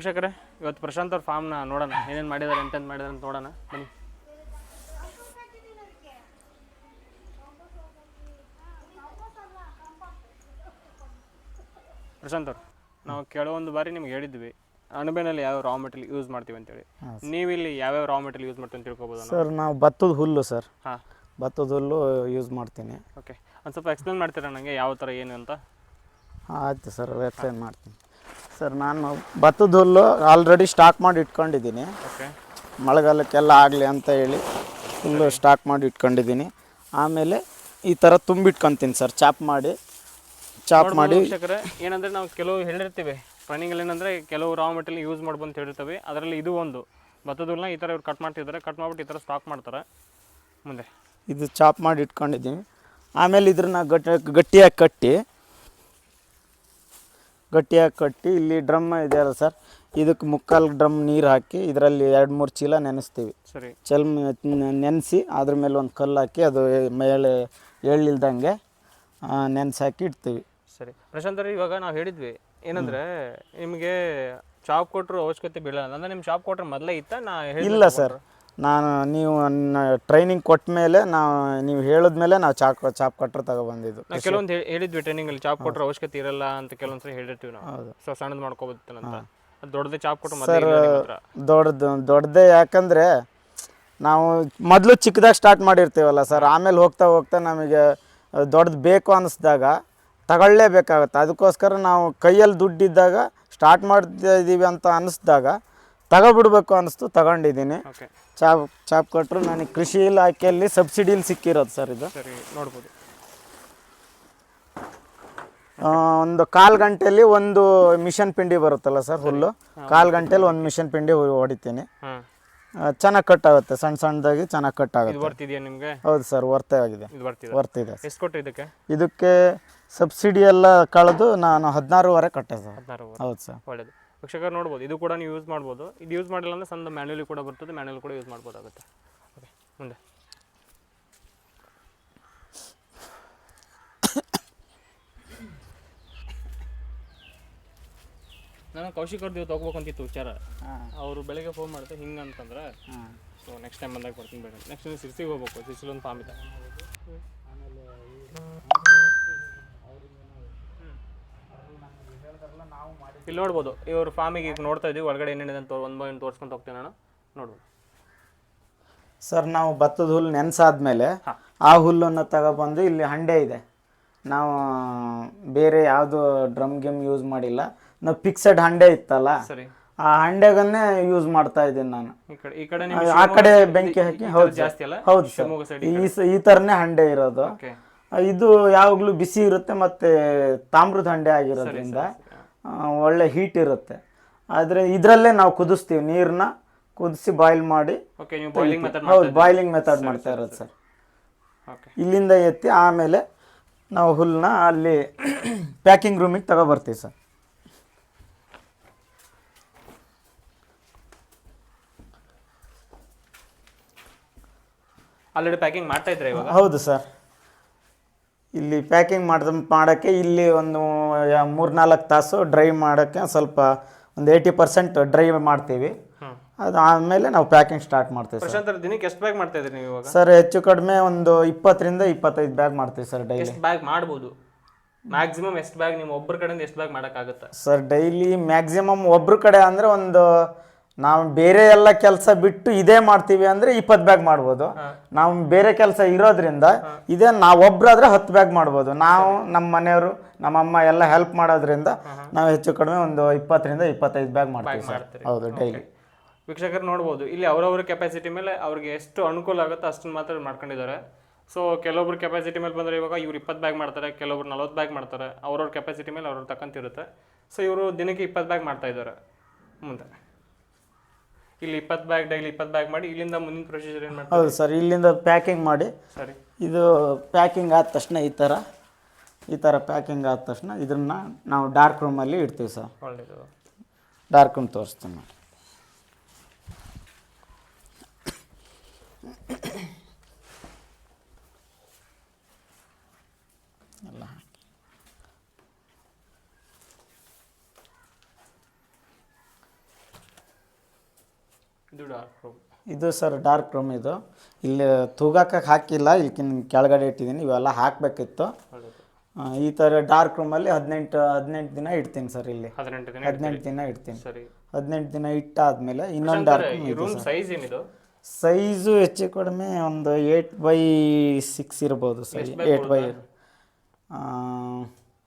ವೀಕ್ಷಕರೇ ಇವತ್ತು ಪ್ರಶಾಂತ್ ಅವ್ರ ಫಾರ್ಮ್ನ ನೋಡೋಣ. ಏನೇನು ಮಾಡಿದ್ದಾರೆ ಎಂತೆಂತ ಮಾಡಿದ್ದಾರೆ ಅಂತ ನೋಡೋಣ. ಬನ್ನಿ. ಪ್ರಶಾಂತ್ ಅವ್ರು ನಾವು ಕೆಲವೊಂದು ಬಾರಿ ನಿಮ್ಗೆ ಹೇಳಿದ್ವಿ ಅಣಬೆನಲ್ಲಿ ಯಾವ ರಾ ಮೆಟೀರಿಯಲ್ ಯೂಸ್ ಮಾಡ್ತೀವಿ ಅಂತೇಳಿ. ನೀವಿಲ್ಲಿ ಯಾವ್ಯಾವ ರಾ ಮೆಟೀರಿಯಲ್ ಯೂಸ್ ಮಾಡ್ತೀವಿ ಅಂತ ತಿಳ್ಕೊಬೋದು ಸರ್ ನಾವು ಭತ್ತದ ಹುಲ್ಲು ಸರ್. ಹಾಂ. ಭತ್ತದ ಹುಲ್ಲು ಯೂಸ್ ಮಾಡ್ತೀನಿ. ಓಕೆ. ಒಂದು ಸ್ವಲ್ಪ ಎಕ್ಸ್ಪ್ಲೇನ್ ಮಾಡ್ತೀರಾ ನನಗೆ ಯಾವ ಥರ ಏನು ಅಂತ? ಹಾಂ ಆಯ್ತು ಸರ್ ಎಕ್ಸ್ಪ್ಲೇನ್ ಮಾಡ್ತೀನಿ. ಸರ್ ನಾನು ಭತ್ತದ ಹುಲ್ಲು ಆಲ್ರೆಡಿ ಸ್ಟಾಕ್ ಮಾಡಿ ಇಟ್ಕೊಂಡಿದ್ದೀನಿ. ಓಕೆ ಮಳೆಗಾಲಕ್ಕೆಲ್ಲ ಆಗಲಿ ಅಂತ ಹೇಳಿ ಫುಲ್ಲು ಸ್ಟಾಕ್ ಮಾಡಿ ಇಟ್ಕೊಂಡಿದ್ದೀನಿ. ಆಮೇಲೆ ಈ ಥರ ತುಂಬಿಟ್ಕೊತೀನಿ ಸರ್ ಚಾಪ್ ಮಾಡಿ. ಚಾಪ್ ಮಾಡಿ. ವೀಕ್ಷಕರೇ ಏನಂದ್ರೆ ನಾವು ಕೆಲವು ಹೇಳಿರ್ತೀವಿ. ಪ್ರಾಣಿಗಳು ಏನಂದ್ರೆ ಕೆಲವು ರಾ ಮೆಟೀರಿಯಲ್ ಯೂಸ್ ಮಾಡ್ಬೋದು ಅಂತ ಹೇಳಿರ್ತೀವಿ. ಅದರಲ್ಲಿ ಇದು ಒಂದು. ಭತ್ತದನ್ನ ಈ ಥರ ಇವ್ರು ಕಟ್ ಮಾಡ್ತಿದ್ದಾರೆ. ಕಟ್ ಮಾಡ್ಬಿಟ್ಟು ಈ ಥರ ಸ್ಟಾಕ್ ಮಾಡ್ತಾರೆ. ಮುಂದೆ. ಇದು ಚಾಪ್ ಮಾಡಿ ಇಟ್ಕೊಂಡಿದ್ದೀನಿ. ಆಮೇಲೆ ಇದ್ರನ್ನ ಗಟ್ಟಿ ಗಟ್ಟಿಯಾಗಿ ಕಟ್ಟಿ ಗಟ್ಟಿಯಾಗಿ ಕಟ್ಟಿ ಇಲ್ಲಿ ಡ್ರಮ್ ಇದೆಯಲ್ಲ ಸರ್ ಇದಕ್ಕೆ ಮುಕ್ಕಾಲು ಡ್ರಮ್ ನೀರು ಹಾಕಿ ಇದರಲ್ಲಿ ಎರಡು ಮೂರು ಚೀಲ ನೆನೆಸ್ತೀವಿ. ಸರಿ. ಚಲ್ ನೆನೆಸಿ ಅದ್ರ ಮೇಲೆ ಒಂದು ಕಲ್ಲು ಹಾಕಿ ಅದು ಮೇಲೆ ಎಳ್ಳಿಲ್ದಂಗೆ ನೆನೆಸಿ ಹಾಕಿ ಇಡ್ತೀವಿ. ಸರಿ. ಪ್ರಶಾಂತ್ ಅವ್ರೆ, ಇವಾಗ ನಾವು ಹೇಳಿದ್ವಿ ಏನಂದ್ರೆ ನಿಮಗೆ ಚಾಪ್ ಕೊಟ್ಟರು ಅವಶ್ಯಕತೆ ಬೀಳಲ್ಲ. ಅಂದ್ರೆ ನಿಮ್ಮ ಶಾಪ್ ಕೊಟ್ಟರೆ ಮೊದಲೇ ಇತ್ತ? ನಾ ಹೇಳಿಲ್ಲ ಇಲ್ಲ ಸರ್. ನಾನು ನೀವು ಟ್ರೈನಿಂಗ್ ಕೊಟ್ಟ ಮೇಲೆ ನಾವು ನೀವು ಹೇಳಿದ್ಮೇಲೆ ನಾವು ಚಾಪ್ ಚಾಪ್ ಕಟ್ರೆ ತಗೊಬಂದಿದ್ದು ನಾವು ಕೆಲವೊಂದು ಹೇಳಿದ್ವಿ ಟ್ರೈನಿಂಗಲ್ಲಿ ಚಾಪ್ ಕೊಟ್ಟರೆ ಅವಶ್ಯಕತೆ ಇರಲ್ಲ ಅಂತ ಕೆಲವೊಂದ್ಸರಿ ಹೇಳಿರ್ತೀವಿ ನಾವು. ಹೌದು. ಸೊ ಸಣ್ಣದು ಮಾಡ್ಕೋಬೋದಿತ್ತಂತ ಅದು ದೊಡ್ಡದೇ ಚಾಪ್ ಕೊಟ್ಟು ಸರ್. ದೊಡ್ಡದು ದೊಡ್ಡದೇ ಯಾಕಂದರೆ ನಾವು ಮೊದಲು ಚಿಕ್ಕದಾಗ ಸ್ಟಾರ್ಟ್ ಮಾಡಿರ್ತೀವಲ್ಲ ಸರ್ ಆಮೇಲೆ ಹೋಗ್ತಾ ಹೋಗ್ತಾ ನಮಗೆ ದೊಡ್ಡದು ಬೇಕು ಅನ್ನಿಸ್ದಾಗ ತಗೊಳ್ಳೇಬೇಕಾಗತ್ತೆ. ಅದಕ್ಕೋಸ್ಕರ ನಾವು ಕೈಯಲ್ಲಿ ದುಡ್ಡಿದ್ದಾಗ ಸ್ಟಾರ್ಟ್ ಮಾಡ್ತಾ ಇದ್ದೀವಿ ಅಂತ ಅನ್ನಿಸ್ದಾಗ ತಗೊಬಿಡ್ಬೇಕು ಅನ್ನಿಸ್ತು ತಗೊಂಡಿದ್ದೀನಿ. ಓಕೆ. ಚಾಪ್ ಚಾಪ್ ಕೊಟ್ಟರು ನನಗೆ ಕೃಷಿ ಇಲಾಖೆಯಲ್ಲಿ ಸಬ್ಸಿಡಿಲಿ ಸಿಕ್ಕಿರೋದು ಸರ್ ಇದು. ಸರಿ ನೋಡ್ಬೋದು. ಆ, ಒಂದು ಕಾಲು ಗಂಟೆಯಲ್ಲಿ ಒಂದು ಮಿಷನ್ ಪಿಂಡಿ ಬರುತ್ತಲ್ಲ ಸರ್ ಹುಲ್ಲು? ಕಾಲು ಗಂಟೆಯಲ್ಲಿ ಒಂದು ಮಿಷನ್ ಪಿಂಡಿ ಹೊ- ಹೊಡಿತೀನಿ. ಹಾಂ. ಚೆನ್ನಾಗಿ ಕಟ್ ಆಗುತ್ತೆ ಸಣ್ಣ ಸಣ್ಣದಾಗಿ ಚೆನ್ನಾಗಿ ಕಟ್ ಇದು ಆಗುತ್ತೆ ಬರ್ತಿದೆಯಾ ನಿಮಗೆ? ಹೌದು ಸರ್ ವರ್ತೆ ಆಗಿದೆ. ಇದು ಬರ್ತಿದೆ ವರ್ತಿದೆ ಎಷ್ಟು ಇದಕ್ಕೆ? ಇದಕ್ಕೆ ಸಬ್ಸಿಡಿ ಎಲ್ಲ ಕಳೆದು ನಾನು ಹದಿನಾರೂವರೆ ಕಟ್ಟೆ ಸರ್. ಹದಿನಾರು ಹೌದು ಸರ್. ಒಳ್ಳೇದು. ವೀಕ್ಷಕರು ನೋಡ್ಬೋದು. ಇದು ಕೂಡ ನೀವು ಯೂಸ್ ಮಾಡ್ಬೋದು. ಇದು ಯೂಸ್ ಮಾಡಿಲ್ಲ ಅಂದರೆ ಸಣ್ಣ ಮ್ಯಾನ್ಯಲಿ ಕೂಡ ಬರ್ತದೆ. ಮ್ಯಾನ್ಯಲ್ ಕೂಡ ಯೂಸ್ ಮಾಡ್ಬೋದಾಗುತ್ತೆ. ಓಕೆ ಮುಂದೆ. ನಾನು ಕೌಶಿಕ್ ಅವ್ರದ್ದು ಇವತ್ತು ಹೋಗ್ಬೇಕಂತಿತ್ತು ವಿಚಾರ. ಅವರು ಬೆಳಗ್ಗೆ ಫೋನ್ ಮಾಡಿದೆ ಹಿಂಗೆ ಅಂತಂದ್ರೆ ಸೊ ನೆಕ್ಸ್ಟ್ ಟೈಮ್ ಬಂದಾಗ ಬರ್ತೀನಿ ಬೇಡ ನೆಕ್ಸ್ಟ್ ಸಿರ್ಸಿಗೆ ಹೋಗ್ಬೇಕು. ಸಿರ್ಸಿಲೊಂದು ಫಾರ್ಮ್ ಇದೆ. ಇಲ್ಲಿ ನೋಡ್ಬೋದು ಇವ್ರ ಫಾರ್ಮಿಗೆ ಈಗ ನೋಡ್ತಾ ಇದೀವಿ ಒಳಗಡೆ ಏನೇನಿದೆ ಅಂತ ಒಂದು ಬೈ ಒಂದು ತೋರಿಸ್ಕೊಂಡು ಹೋಗ್ತೀನಿ ನಾನು. ನೋಡ್ಬೋದು. ಸರ್ ನಾವು ಭತ್ತದ ಹುಲ್ಲು ನೆನೆಸಾದ್ಮೇಲೆ ಆ ಹುಲ್ಲನ್ನು ತಗೊಬಂದು ಇಲ್ಲಿ ಹಂಡೆ ಇದೆ. ನಾವು ಬೇರೆ ಯಾವುದು ಡ್ರಮ್ ಗಿಮ್ ಯೂಸ್ ಮಾಡಿಲ್ಲ. ನಾವು ಫಿಕ್ಸೆಡ್ ಹಂಡೆ ಇತ್ತಲ್ಲ ಸರಿ. ಆ ಹಂಡೆಗನ್ನೇ ಯೂಸ್ ಮಾಡ್ತಾ ಇದ್ದೀನಿ ನಾನು. ಈ ಕಡೆ ಈ ಕಡೆ ಆ ಕಡೆ ಬೆಂಕಿ ಹಾಕಿ ಹೌದು ಜಾಸ್ತಿ ಅಲ್ಲ? ಹೌದು ಸರ್. ಶಿವಮೊಗ್ಗ ಸೈಡ್ ಈ ಸ- ಈ ಥರನೇ ಹಂಡೆ ಇರೋದು. ಓಕೆ. ಇದು ಯಾವಾಗಲೂ ಬಿಸಿ ಇರುತ್ತೆ ಮತ್ತೆ ತಾಮ್ರದ ಹಂಡೆ ಆಗಿರೋದ್ರಿಂದ ಒಳ್ಳೆ ಹೀಟ್ ಇರುತ್ತೆ. ಆದರೆ ಇದರಲ್ಲೇ ನಾವು ಕುದಿಸ್ತೀವಿ ನೀರನ್ನ ಕುದಿಸಿ ಬಾಯ್ಲ್ ಮಾಡಿ ಹೌದು ಬಾಯ್ಲಿಂಗ್ ಮೆಥಡ್ ಮಾಡ್ತಾ ಇರೋದು ಸರ್. ಓಕೆ ಇಲ್ಲಿಂದ ಎತ್ತಿ ಆಮೇಲೆ ನಾವು ಹುಲ್ಲನ್ನ ಅಲ್ಲಿ ಪ್ಯಾಕಿಂಗ್ ರೂಮಿಗೆ ತಗೊಬರ್ತೀವಿ ಸರ್. ಆಲ್ರೆಡಿ ಪ್ಯಾಕಿಂಗ್ ಮಾಡ್ತಾ ಇದ್ರೆ ಇವಾಗ? ಹೌದು ಸರ್. ಇಲ್ಲಿ ಪ್ಯಾಕಿಂಗ್ ಮಾಡ್ದ ಮಾಡೋಕ್ಕೆ ಇಲ್ಲಿ ಒಂದು ಮೂರ್ನಾಲ್ಕು ತಾಸು ಡ್ರೈ ಮಾಡೋಕ್ಕೆ ಸ್ವಲ್ಪ ಒಂದು ಏಯ್ಟಿ ಪರ್ಸೆಂಟ್ ಡ್ರೈ ಮಾಡ್ತೀವಿ. ಅದು ಆದಮೇಲೆ ನಾವು ಪ್ಯಾಕಿಂಗ್ ಸ್ಟಾರ್ಟ್ ಮಾಡ್ತೀವಿ ಸರ್. ದಿನಕ್ಕೆ ಎಷ್ಟು ಬ್ಯಾಗ್ ಮಾಡ್ತಾ ಇದ್ರಿ ನೀವು ಇವಾಗ? ಸರ್ ಹೆಚ್ಚು ಕಡಿಮೆ ಒಂದು ಇಪ್ಪತ್ತರಿಂದ ಇಪ್ಪತ್ತೈದು ಬ್ಯಾಗ್ ಮಾಡ್ತೀವಿ ಸರ್ ಡೈಲಿ. ಎಷ್ಟು ಬ್ಯಾಗ್ ಮಾಡ್ಬೋದು? ಮ್ಯಾಕ್ಸಿಮಮ್ ಎಷ್ಟು ಬ್ಯಾಗ್ ನಿಮ್ಮ ಒಬ್ಬರ ಕಡೆಯಿಂದ ಎಷ್ಟು ಬ್ಯಾಗ್ ಮಾಡೋಕ್ಕಾಗುತ್ತೆ? ಸರ್ ಡೈಲಿ ಮ್ಯಾಕ್ಸಿಮಮ್ ಒಬ್ಬರು ಕಡೆ ಅಂದರೆ ಒಂದು ನಾವು ಬೇರೆ ಎಲ್ಲ ಕೆಲಸ ಬಿಟ್ಟು ಇದೇ ಮಾಡ್ತೀವಿ ಅಂದ್ರೆ ಇಪ್ಪತ್ತು ಬ್ಯಾಗ್ ಮಾಡ್ಬೋದು. ನಾವು ಬೇರೆ ಕೆಲಸ ಇರೋದ್ರಿಂದ ಇದೇ ನಾವು ಒಬ್ರಾದ್ರೆ ಹತ್ತು ಬ್ಯಾಗ್ ಮಾಡ್ಬೋದು. ನಾವು ನಮ್ಮ ಮನೆಯವರು ನಮ್ಮಮ್ಮ ಎಲ್ಲ ಹೆಲ್ಪ್ ಮಾಡೋದ್ರಿಂದ ನಾವು ಹೆಚ್ಚು ಕಡಿಮೆ ಒಂದು ಇಪ್ಪತ್ತರಿಂದ ಇಪ್ಪತ್ತೈದು ಬ್ಯಾಗ್ ಮಾಡ್ತೀವಿ ಸರ್. ಹೌದು ಡೈಲಿ ವೀಕ್ಷಕರು ನೋಡ್ಬೋದು ಇಲ್ಲಿ ಅವರವ್ರ ಕೆಪಾಸಿಟಿ ಮೇಲೆ ಅವ್ರಿಗೆ ಎಷ್ಟು ಅನುಕೂಲ ಆಗುತ್ತೋ ಅಷ್ಟನ್ನು ಮಾತ್ರ ಮಾಡ್ಕೊಂಡಿದ್ದಾರೆ. ಸೊ ಕೆಲವೊಬ್ರು ಕೆಪಾಸಿಟಿ ಮೇಲೆ ಬಂದರೆ ಇವಾಗ ಇವ್ರು ಇಪ್ಪತ್ತು ಬ್ಯಾಗ್ ಮಾಡ್ತಾರೆ ಕೆಲವೊಬ್ರು ನಲವತ್ತು ಬ್ಯಾಗ್ ಮಾಡ್ತಾರೆ. ಅವ್ರವ್ರ ಕೆಪಾಸಿಟಿ ಮೇಲೆ ಅವ್ರವ್ರು ತಕ್ಕಂತಿರುತ್ತೆ. ಸೊ ಇವರು ದಿನಕ್ಕೆ ಇಪ್ಪತ್ತು ಬ್ಯಾಗ್ ಮಾಡ್ತಾ ಇದ್ದಾರೆ. ಮುಂದೆ. ಇಲ್ಲಿ ಇಪ್ಪತ್ತು ಬ್ಯಾಗ್ ಡೈಲಿ ಇಪ್ಪತ್ತು ಬ್ಯಾಗ್ ಮಾಡಿ ಇಲ್ಲಿಂದ ಮುಂದಿನ ಪ್ರೊಸೀಜರ್ ಏನು ಮಾಡ್ತಾರೆ? ಹೌದು ಸರ್ ಇಲ್ಲಿಂದ ಪ್ಯಾಕಿಂಗ್ ಮಾಡಿ. ಸರಿ. ಇದು ಪ್ಯಾಕಿಂಗ್ ಆದ ತಕ್ಷಣ ಈ ಥರ ಈ ಥರ ಪ್ಯಾಕಿಂಗ್ ಆದ ತಕ್ಷಣ ಇದನ್ನು ನಾವು ಡಾರ್ಕ್ ರೂಮಲ್ಲಿ ಇಡ್ತೀವಿ ಸರ್. ಒಳ್ಳೆಯದು ಡಾರ್ಕ್ ರೂಮ್ ತೋರಿಸ್ತೀನಿ ನೋಡಿ ಎಲ್ಲ ಹಾಕಿ ಇದು ಡಾರ್ಕ್ ರೂಮ್ ಇದು ಸರ್ ಡಾರ್ಕ್ ರೂಮ್ ಇದು. ಇಲ್ಲಿ ತೂಗಕ್ಕೆ ಹಾಕಿಲ್ಲ ಇಲ್ಲಿ ಕೆಳಗಡೆ ಇಟ್ಟಿದ್ದೀನಿ ಇವೆಲ್ಲ ಹಾಕಬೇಕಿತ್ತು. ಈ ಥರ ಡಾರ್ಕ್ ರೂಮಲ್ಲಿ ಹದಿನೆಂಟು ಹದಿನೆಂಟು ದಿನ ಇಡ್ತೀನಿ ಸರ್ ಇಲ್ಲಿ. ಹದಿನೆಂಟು ದಿನ ಹದಿನೆಂಟು ದಿನ ಇಡ್ತೀನಿ. ಸರಿ. ಹದಿನೆಂಟು ದಿನ ಇಟ್ಟಾದ್ಮೇಲೆ ಇನ್ನೊಂದು ಡಾರ್ಕ್ ರೂಮ್ ಸೈಜ್ ಏನಿದು? ಸೈಜು ಹೆಚ್ಚು ಕಡಿಮೆ ಒಂದು ಏಟ್ ಬೈ ಸಿಕ್ಸ್ ಇರ್ಬೋದು ಸರ್ ಏಟ್ ಬೈ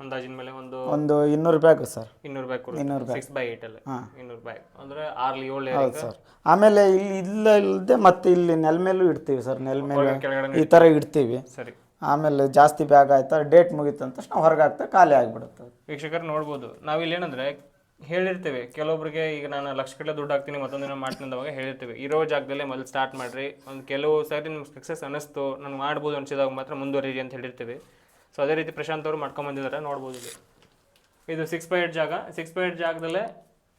ಅಂದಾಜಿನ ಮೇಲೆ ಒಂದು ಒಂದು ಇನ್ನೂರು ಬ್ಯಾಗ್ ಸರ್. ಇನ್ನೂರು ಬ್ಯಾಗ್ ಇನ್ನೂರು ಸಿಕ್ಸ್ ಬೈ ಏಟ್ ಅಲ್ಲಿ. ಇನ್ನೂರು ಬ್ಯಾಗ್ ಅಂದ್ರೆ ಆರ್ಲಿ ಏಳು ಹೌದು ಸರ್. ಆಮೇಲೆ ಇಲ್ಲಿ ಇಲ್ಲ ಇಲ್ಲದೆ ಮತ್ತೆ ಇಲ್ಲಿ ನೆಲ ಮೇಲೂ ಇಡ್ತೀವಿ ಸರ್. ನೆಲ ಮೇಲೆ ಕೆಳಗಡೆ ಈ ಥರ ಇಡ್ತೀವಿ. ಸರಿ. ಆಮೇಲೆ ಜಾಸ್ತಿ ಬ್ಯಾಗ್ ಆಯ್ತಾ ಡೇಟ್ ಮುಗಿತ ಅಂತ ತಕ್ಷಣ ಹೊರಗೆ ಹಾಕ್ತಾ ಖಾಲಿ ಆಗಿಬಿಡುತ್ತೆ. ವೀಕ್ಷಕರು ನೋಡ್ಬೋದು. ಇಲ್ಲಿ ಏನಂದ್ರೆ ಹೇಳಿರ್ತೇವೆ. ಕೆಲವೊಬ್ರಿಗೆ ಈಗ ನಾನು ಲಕ್ಷ ಕಟ್ಟಲೆ ದುಡ್ಡು ಹಾಕ್ತೀನಿ ಮತ್ತೊಂದಿನ ಮಾಡ್ತೀನಿ ಅಂದವಾಗ ಹೇಳಿರ್ತೇವೆ. ಇರೋ ಜಾಗದಲ್ಲೇ ಮೊದಲು ಸ್ಟಾರ್ಟ್ ಮಾಡಿರಿ. ಒಂದು ಕೆಲವು ಸಾರಿ ನಿಮ್ಗೆ ಸಕ್ಸಸ್ ಅನ್ನಿಸ್ತು ನಾನು ಮಾಡ್ಬೋದು ಅನ್ಸಿದಾಗ ಮಾತ್ರ ಮುಂದುವರಿರಿ ಅಂತ ಹೇಳಿರ್ತೀವಿ. ಸೊ ಅದೇ ರೀತಿ ಪ್ರಶಾಂತ್ ಅವರು ಮಾಡ್ಕೊಂಡ್ ಬಂದಿದ್ದಾರೆ ನೋಡ್ಬೋದು ಇದು ಇದು ಸಿಕ್ಸ್ ಬೈ ಏಟ್ ಜಾಗ. ಸಿಕ್ಸ್ ಬೈ ಏಟ್ ಜಾಗದಲ್ಲೇ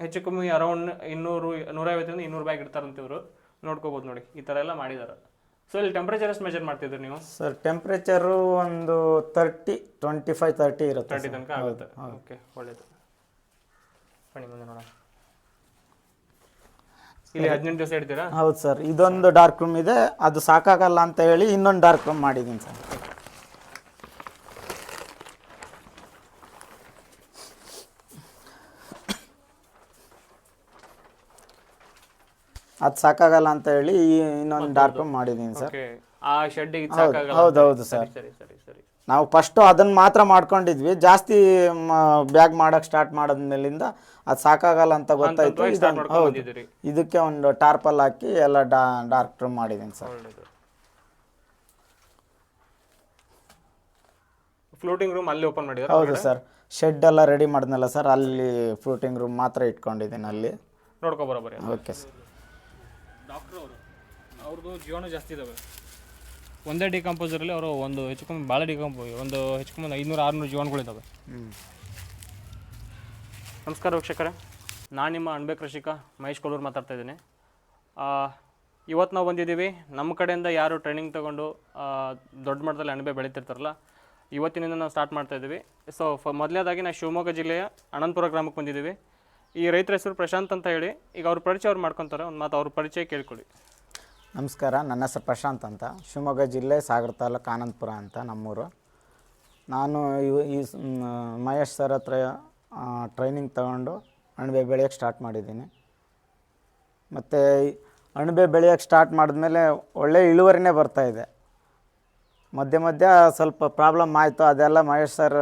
ಹೆಚ್ಚು ಕಮ್ಮಿ ಅರೌಂಡ್ ಇನ್ನೂರು ನೂರೈವತ್ತರಿಂದ ಇನ್ನೂರು ಬ್ಯಾಗ್ ಇಡ್ತಾರಂತ ಇವರು. ನೋಡ್ಕೋಬೋದು ನೋಡಿ ಈ ಥರ ಎಲ್ಲ ಮಾಡಿದ್ದಾರೆ. ಸೊ ಇಲ್ಲಿ ಟೆಂಪ್ರೇಚರ್ ಎಷ್ಟು ಮೆಜರ್ ಮಾಡ್ತಿದ್ರು ನೀವು? ಸರ್ ಟೆಂಪ್ರೇಚರು ಒಂದು ತರ್ಟಿ ಟ್ವೆಂಟಿ ಫೈವ್ ತರ್ಟಿ ಇರುತ್ತೆ ತರ್ಟಿ ತನಕ ಆಗುತ್ತೆ. ಓಕೆ ಒಳ್ಳೇದು. ಬನ್ನಿ ಮುಂದೆ ನೋಡೋಣ. ಇಲ್ಲಿ ಹದಿನೆಂಟು ದಿವಸ ಇಡ್ತೀರಾ? ಹೌದು ಸರ್ ಇದೊಂದು ಡಾರ್ಕ್ ರೂಮ್ ಇದೆ. ಅದು ಸಾಕಾಗಲ್ಲ ಅಂತ ಹೇಳಿ ಇನ್ನೊಂದು ಡಾರ್ಕ್ ರೂಮ್ ಮಾಡಿದ್ದೀನಿ ಸರ್ ಅದು ಸಾಕಾಗಲ್ಲ ಅಂತ ಹೇಳಿ ಈ ಇನ್ನೊಂದು ಡಾರ್ಕ್ ರೂಮ್ ಮಾಡಿದ್ದೀನಿ ಸರ್. ಆ ಶೆಡ್ ಹೌದು ಹೌದು ಸರ್. ಸರಿ ಸರಿ ಸರಿ ನಾವು ಫಸ್ಟು ಅದನ್ನು ಮಾತ್ರ ಮಾಡ್ಕೊಂಡಿದ್ವಿ. ಜಾಸ್ತಿ ಬ್ಯಾಗ್ ಮಾಡೋಕ್ಕೆ ಸ್ಟಾರ್ಟ್ ಮಾಡಿದ್ಮೇಲಿಂದ ಅದು ಸಾಕಾಗಲ್ಲ ಅಂತ ಗೊತ್ತಾಯ್ತು. ಹೌದು. ಇದಕ್ಕೆ ಒಂದು ಟಾರ್ಪಲ್ ಹಾಕಿ ಎಲ್ಲ ಡಾ ಡಾರ್ಕ್ ರೂಮ್ ಮಾಡಿದ್ದೀನಿ ಸರ್. ಫ್ಲೋಟಿಂಗ್ ರೂಮ್ ಅಲ್ಲಿ ಓಪನ್ ಮಾಡಿದ್ರೆ ಹೌದು ಸರ್. ಶೆಡ್ ಎಲ್ಲ ರೆಡಿ ಮಾಡಿದ್ನಲ್ಲ ಸರ್. ಅಲ್ಲಿ ಫ್ಲೋಟಿಂಗ್ ರೂಮ್ ಮಾತ್ರ ಇಟ್ಕೊಂಡಿದ್ದೀನಿ ಅಲ್ಲಿ. ನೋಡ್ಕೊ ಬರೋಬರಿ ಓಕೆ ಸರ್. ಅವ್ರದ್ದು ಜೀವನ ಜಾಸ್ತಿ ಇದಾವೆ. ಒಂದೇ ಡಿಕಂಪೋಸರಲ್ಲಿ ಅವರು ಒಂದು ಹೆಚ್ಚು ಕಮ್ಮಿ, ಭಾಳ ಡಿಕಂಪೋ ಒಂದು ಹೆಚ್ಚು ಕಮ್ಮಿ ಐನೂರು, ಆರುನೂರು ಜೀವನಗಳಿದ್ದಾವೆ ನಮಸ್ಕಾರ ವೀಕ್ಷಕರೇ. ನಾನು ನಿಮ್ಮ ಅಣಬೆ ಕೃಷಿಕ ಮಹೇಶ್ ಕೊಲ್ಲೂರು ಮಾತಾಡ್ತಾ ಇದ್ದೀನಿ. ಇವತ್ತು ನಾವು ಬಂದಿದ್ದೀವಿ. ನಮ್ಮ ಕಡೆಯಿಂದ ಯಾರು ಟ್ರೈನಿಂಗ್ ತೊಗೊಂಡು ದೊಡ್ಡ ಮಟ್ಟದಲ್ಲಿ ಅಣಬೆ ಬೆಳೀತಿರ್ತಾರಲ್ಲ, ಇವತ್ತಿನಿಂದ ನಾವು ಸ್ಟಾರ್ಟ್ ಮಾಡ್ತಾ ಇದ್ದೀವಿ. ಸೊ ಫ ಮೊದಲನೇದಾಗಿ ನಾವು ಶಿವಮೊಗ್ಗ ಜಿಲ್ಲೆಯ ಅನಂತಪುರ ಗ್ರಾಮಕ್ಕೆ ಬಂದಿದ್ದೀವಿ. ಈ ರೈತರ ಹೆಸರು ಪ್ರಶಾಂತ್ ಅಂತ ಹೇಳಿ, ಈಗ ಅವ್ರ ಪರಿಚಯ ಅವ್ರು ಮಾಡ್ಕೊತಾರೆ, ಒಂದು ಮಾತು ಅವ್ರ ಪರಿಚಯ ಕೇಳ್ಕೊಳ್ಳಿ. ನಮಸ್ಕಾರ, ನನ್ನ ಹೆಸರು ಪ್ರಶಾಂತ್ ಅಂತ. ಶಿವಮೊಗ್ಗ ಜಿಲ್ಲೆ ಸಾಗರ ತಾಲೂಕು ಆನಂದಪುರ ಅಂತ ನಮ್ಮೂರು. ನಾನು ಈ ಮಹೇಶ್ ಸರ್ ಹತ್ರ ಟ್ರೈನಿಂಗ್ ತಗೊಂಡು ಅಣಬೆ ಬೆಳೆಯೋಕ್ಕೆ ಸ್ಟಾರ್ಟ್ ಮಾಡಿದ್ದೀನಿ. ಮತ್ತು ಅಣಬೆ ಬೆಳೆಯೋಕ್ಕೆ ಸ್ಟಾರ್ಟ್ ಮಾಡಿದ್ಮೇಲೆ ಒಳ್ಳೆ ಇಳುವರಿನೇ ಬರ್ತಾಯಿದೆ ಮಧ್ಯೆ ಮಧ್ಯ ಸ್ವಲ್ಪ ಪ್ರಾಬ್ಲಮ್ ಆಯಿತು, ಅದೆಲ್ಲ ಮಹೇಶ್ ಸರ್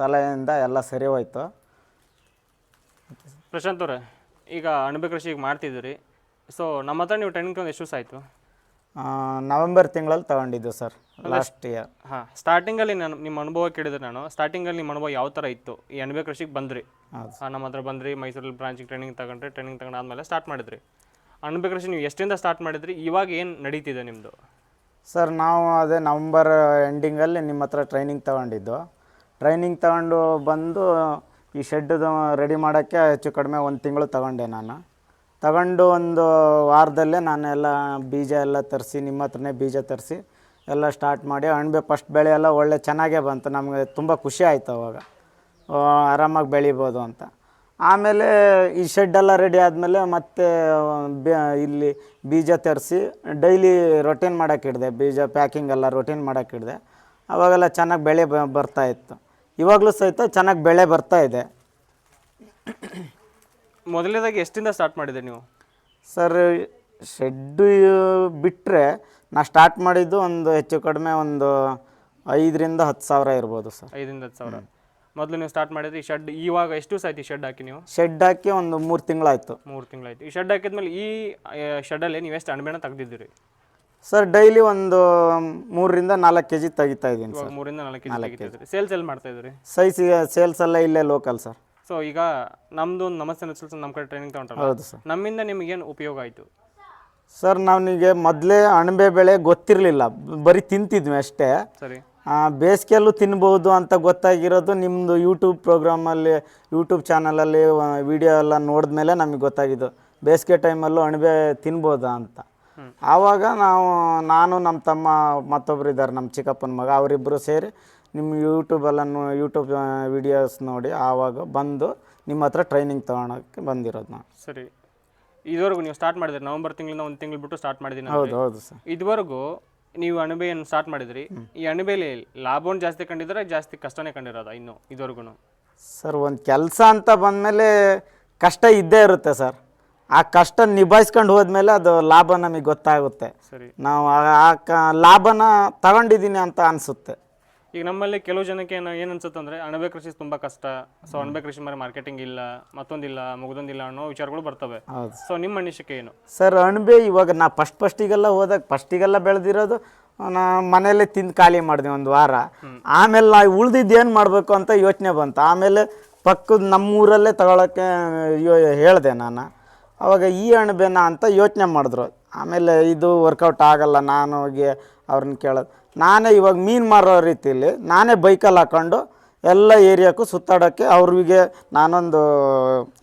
ಸಲಹೆಯಿಂದ ಎಲ್ಲ ಸರಿ ಹೋಯಿತು. ಪ್ರಶಾಂತ್ ಅವರೇ, ಈಗ ಅಣಬೆ ಕೃಷಿ ಈಗ ಮಾಡ್ತಿದ್ದೀರಿ. ಸೊ ನಮ್ಮ ಹತ್ರ ನೀವು ಟ್ರೈನಿಂಗ್ ತಗೊಂಡು ಎಷ್ಟು ಆಯಿತು? ನವೆಂಬರ್ ತಿಂಗಳಲ್ಲಿ ತಗೊಂಡಿದ್ದು ಸರ್ ಲಾಸ್ಟ್ ಇಯರ್ ಹಾಂ ಸ್ಟಾರ್ಟಿಂಗಲ್ಲಿ ನಾನು ನಿಮ್ಮ ಅನುಭವ ಕೇಳಿದ್ರೆ ನಾನು ಸ್ಟಾರ್ಟಿಂಗಲ್ಲಿ ನಿಮ್ಮ ಅನುಭವ ಯಾವ ಥರ ಇತ್ತು? ಈ ಅಣಬೆ ಕೃಷಿಗೆ ಬಂದ್ರಿ. ಆ, ನಮ್ಮ ಹತ್ರ ಬಂದ್ರಿ ಮೈಸೂರಲ್ಲಿ ಬ್ರಾಂಚಿಗೆ ಟ್ರೈನಿಂಗ್ ತಗೊಂಡ್ರೆ ಟ್ರೈನಿಂಗ್ ತಗೊಂಡಾದ್ಮೇಲೆ ಸ್ಟಾರ್ಟ್ ಮಾಡಿದ್ರಿ. ಅಣಬೆ ಕೃಷಿ ನೀವು ಎಷ್ಟಿಂದ ಸ್ಟಾರ್ಟ್ ಮಾಡಿದ್ರಿ? ಇವಾಗ ಏನು ನಡೀತಿದೆ ನಿಮ್ಮದು ಸರ್ ನಾವು ಅದೇ ನವಂಬರ್ ಎಂಡಿಂಗಲ್ಲಿ ನಿಮ್ಮ ಹತ್ರ ಟ್ರೈನಿಂಗ್ ತಗೊಂಡಿದ್ದು. ಟ್ರೈನಿಂಗ್ ತಗೊಂಡು ಬಂದು ಈ ಶೆಡ್ದು ರೆಡಿ ಮಾಡೋಕ್ಕೆ ಹೆಚ್ಚು ಕಡಿಮೆ ಒಂದು ತಿಂಗಳು ತಗೊಂಡೆ ನಾನು. ತಗೊಂಡು ಒಂದು ವಾರದಲ್ಲೇ ನಾನು ಎಲ್ಲ ಬೀಜ ಎಲ್ಲ ತರಿಸಿ, ನಿಮ್ಮ ಹತ್ರನೇ ಬೀಜ ತರಿಸಿ ಎಲ್ಲ ಸ್ಟಾರ್ಟ್ ಮಾಡಿ ಅಣಬೆ ಫಸ್ಟ್ ಬೆಳೆ ಎಲ್ಲ ಒಳ್ಳೆ ಚೆನ್ನಾಗೇ ಬಂತು. ನಮಗೆ ತುಂಬ ಖುಷಿ ಆಯಿತು ಅವಾಗ. ಆರಾಮಾಗಿ ಬೆಳಿಬೋದು ಅಂತ. ಆಮೇಲೆ ಈ ಶೆಡ್ಡೆಲ್ಲ ರೆಡಿ ಆದಮೇಲೆ ಮತ್ತೆ ಇಲ್ಲಿ ಬೀಜ ತರಿಸಿ ಡೈಲಿ ರೊಟೀನ್ ಮಾಡೋಕ್ಕಿಡ್ದೆ ಬೀಜ ಪ್ಯಾಕಿಂಗ್ ಎಲ್ಲ ರೊಟೀನ್ ಮಾಡೋಕ್ಕಿಡ್ದೆ ಅವಾಗೆಲ್ಲ ಚೆನ್ನಾಗಿ ಬೆಳೆ ಬರ್ತಾಯಿತ್ತು ಇವಾಗಲೂ ಸಹಿತ ಚೆನ್ನಾಗಿ ಬೆಳೆ ಬರ್ತಾ ಇದೆ. ಮೊದಲನೇದಾಗಿ ಎಷ್ಟಿಂದ ಸ್ಟಾರ್ಟ್ ಮಾಡಿದೆ ನೀವು? ಸರ್ ಶೆಡ್ಡು ಬಿಟ್ಟರೆ ನಾ ಸ್ಟಾರ್ಟ್ ಮಾಡಿದ್ದು ಒಂದು ಹೆಚ್ಚು ಕಡಿಮೆ ಒಂದು ಐದರಿಂದ ಹತ್ತು ಸಾವಿರ ಇರ್ಬೋದು ಸರ್. ಐದರಿಂದ ಹತ್ತು ಸಾವಿರ. ಮೊದಲು ನೀವು ಸ್ಟಾರ್ಟ್ ಮಾಡಿದ್ರಿ ಈ ಶೆಡ್ ಇವಾಗ ಎಷ್ಟು ದಿವಸ ಆಯ್ತು ಈ ಶೆಡ್ ಹಾಕಿ ನೀವು? ಶೆಡ್ ಹಾಕಿ ಒಂದು ಮೂರು ತಿಂಗಳಾಯಿತು. ಮೂರು ತಿಂಗಳಾಯ್ತು. ಈ ಶೆಡ್ ಹಾಕಿದ್ಮೇಲೆ ಈ ಶೆಡ್ಡಲ್ಲಿ ನೀವು ಎಷ್ಟು ಅಣಬೆನ ತೆಗ್ದಿದ್ದೀರಿ? ಸರ್ ಡೈಲಿ ಒಂದು ಮೂರರಿಂದ ನಾಲ್ಕು ಕೆ ಜಿ ತೆಗಿತಾ ಇದ್ದೀನಿ ಇವಾಗ ಸರ್. ಮೂರಿಂದ ನಾಲ್ಕು ಕೆಜಿ ಜಿ ಸೇಲ್ಸ್ ಎಲ್ಲಿ ಮಾಡ್ತಾ ಇದ್ದೀರಿ? ಸೈಜ್ ಸೇಲ್ಸ್ ಎಲ್ಲ ಇಲ್ಲೇ ಲೋಕಲ್ ಸರ್. ಸೊ ಈಗ ನಮ್ದು ಒಂದು ನಮಸ್ತೆ ನುಚ್ಚಲ್ಸ್ ನಮ್ಮ ಕಡೆ ಟ್ರೈನಿಂಗ್ ತಗೊಂಡ್ರೆ ಹೌದು ಸರ್. ನಮ್ಮಿಂದ ನಿಮಗೇನು ಉಪಯೋಗ ಆಯಿತು? ಸರ್ ನನಗೆ ಮೊದಲೇ ಅಣಬೆ ಬೆಳೆ ಗೊತ್ತಿರಲಿಲ್ಲ. ಬರೀ ತಿಂತಿದ್ವಿ ಅಷ್ಟೇ. ಸರಿ. ಆ, ಬೇಸಿಗೆಯಲ್ಲೂ ತಿನ್ಬೋದು ಅಂತ ಗೊತ್ತಾಗಿರೋದು ನಿಮ್ಮದು ಯೂಟ್ಯೂಬ್ ಪ್ರೋಗ್ರಾಮಲ್ಲಿ ಯೂಟ್ಯೂಬ್ ಚಾನಲಲ್ಲಿ ವಿಡಿಯೋ ಎಲ್ಲ ನೋಡಿದ್ಮೇಲೆ ನಮಗೆ ಗೊತ್ತಾಗಿದ್ದು. ಬೇಸಿಗೆ ಟೈಮಲ್ಲೂ ಅಣಬೆ ತಿನ್ಬೋದಾ ಅಂತ. ಆವಾಗ ನಾವು ನಾನು ನಮ್ಮ ತಮ್ಮ ಮತ್ತೊಬ್ಬರು ಇದ್ದಾರೆ ನಮ್ಮ ಚಿಕ್ಕಪ್ಪನ ಮಗ ಅವರಿಬ್ಬರು ಸೇರಿ ನಿಮ್ಮ ಯೂಟ್ಯೂಬಲ್ಲನ್ನು ಯೂಟ್ಯೂಬ್ ವಿಡಿಯೋಸ್ ನೋಡಿ ಆವಾಗ ಬಂದು ನಿಮ್ಮ ಹತ್ರ ಟ್ರೈನಿಂಗ್ ತೊಗೊಳಕ್ಕೆ ಬಂದಿರೋದು ನಾವು. ಸರಿ. ಇದುವರೆಗೂ ನೀವು ಸ್ಟಾರ್ಟ್ ಮಾಡಿದ್ರಿ ನವೆಂಬರ್ ತಿಂಗಳಿಂದ ಒಂದು ತಿಂಗಳು ಬಿಟ್ಟು ಸ್ಟಾರ್ಟ್ ಮಾಡಿದ್ದೀನಿ ಹೌದು ಹೌದು ಸರ್. ಇದುವರೆಗೂ ನೀವು ಅಣಬೆಯನ್ನು ಸ್ಟಾರ್ಟ್ ಮಾಡಿದ್ರಿ. ಈ ಅಣಬೆಯಲ್ಲಿ ಲಾಭವನ್ನು ಜಾಸ್ತಿ ಕಂಡಿದ್ರೆ ಜಾಸ್ತಿ ಕಷ್ಟನೇ ಕಂಡಿರೋದು ಇನ್ನು ಇದುವರೆಗೂ? ಸರ್ ಒಂದು ಕೆಲಸ ಅಂತ ಬಂದಮೇಲೆ ಕಷ್ಟ ಇದ್ದೇ ಇರುತ್ತೆ ಸರ್. ಆ ಕಷ್ಟ ನಿಭಾಯಿಸ್ಕೊಂಡು ಹೋದ್ಮೇಲೆ ಅದು ಲಾಭ ನಮಗೆ ಗೊತ್ತಾಗುತ್ತೆ. ಸರಿ. ನಾವು ಆ- ಆ ಕ ಲಾಭನ ತಗೊಂಡಿದ್ದೀನಿ ಅಂತ ಅನಿಸುತ್ತೆ. ಈಗ ನಮ್ಮಲ್ಲಿ ಕೆಲವು ಜನಕ್ಕೆ ಏನು ಏನು ಅನ್ಸುತ್ತೆ ಅಂದರೆ ಅಣಬೆ ಕೃಷಿ ತುಂಬ ಕಷ್ಟ. ಸೊ ಅಣಬೆ ಕೃಷಿ ಮೇಲೆ ಮಾರ್ಕೆಟಿಂಗ್ ಇಲ್ಲ ಮತ್ತೊಂದಿಲ್ಲ ಮುಗಿದೊಂದಿಲ್ಲ ಅನ್ನೋ ವಿಚಾರಗಳು ಬರ್ತವೆ. ಹೌದು. ಸೊ ನಿಮ್ಮ ಅನಿಸಿಕೆ ಏನು? ಸರ್ ಅಣಬೆ ಇವಾಗ ನಾ ಫಸ್ಟ್ ಫಸ್ಟಿಗೆಲ್ಲ ಹೋದಾಗ ಫಸ್ಟಿಗೆಲ್ಲ ಬೆಳೆದಿರೋದು ನಾ ಮನೆಯಲ್ಲೇ ತಿಂದು ಖಾಲಿ ಮಾಡಿದೆ ಒಂದು ವಾರ. ಆಮೇಲೆ ನಾ ಉಳ್ದಿದ್ದು ಏನು ಮಾಡಬೇಕು ಅಂತ ಯೋಚನೆ ಬಂತು. ಆಮೇಲೆ ಪಕ್ಕದ ನಮ್ಮೂರಲ್ಲೇ ತಗೊಳಕ್ಕೆ ಹೇಳಿದೆ ನಾನು. ಅವಾಗ ಈ ಅಣಬೆನ ಅಂತ ಯೋಚನೆ ಮಾಡಿದ್ರು. ಆಮೇಲೆ ಇದು ವರ್ಕೌಟ್ ಆಗಲ್ಲ ನಾನು ಹೋಗಿ ಅವ್ರನ್ನ ಕೇಳೋದು. ನಾನೇ ಇವಾಗ ಮೀನು ಮಾರೋ ರೀತಿಯಲ್ಲಿ ನಾನೇ ಬೈಕಲ್ಲಿ ಹಾಕೊಂಡು ಎಲ್ಲ ಏರಿಯಾಕ್ಕೂ ಸುತ್ತಾಡೋಕ್ಕೆ ಅವ್ರಿಗೆ ನಾನೊಂದು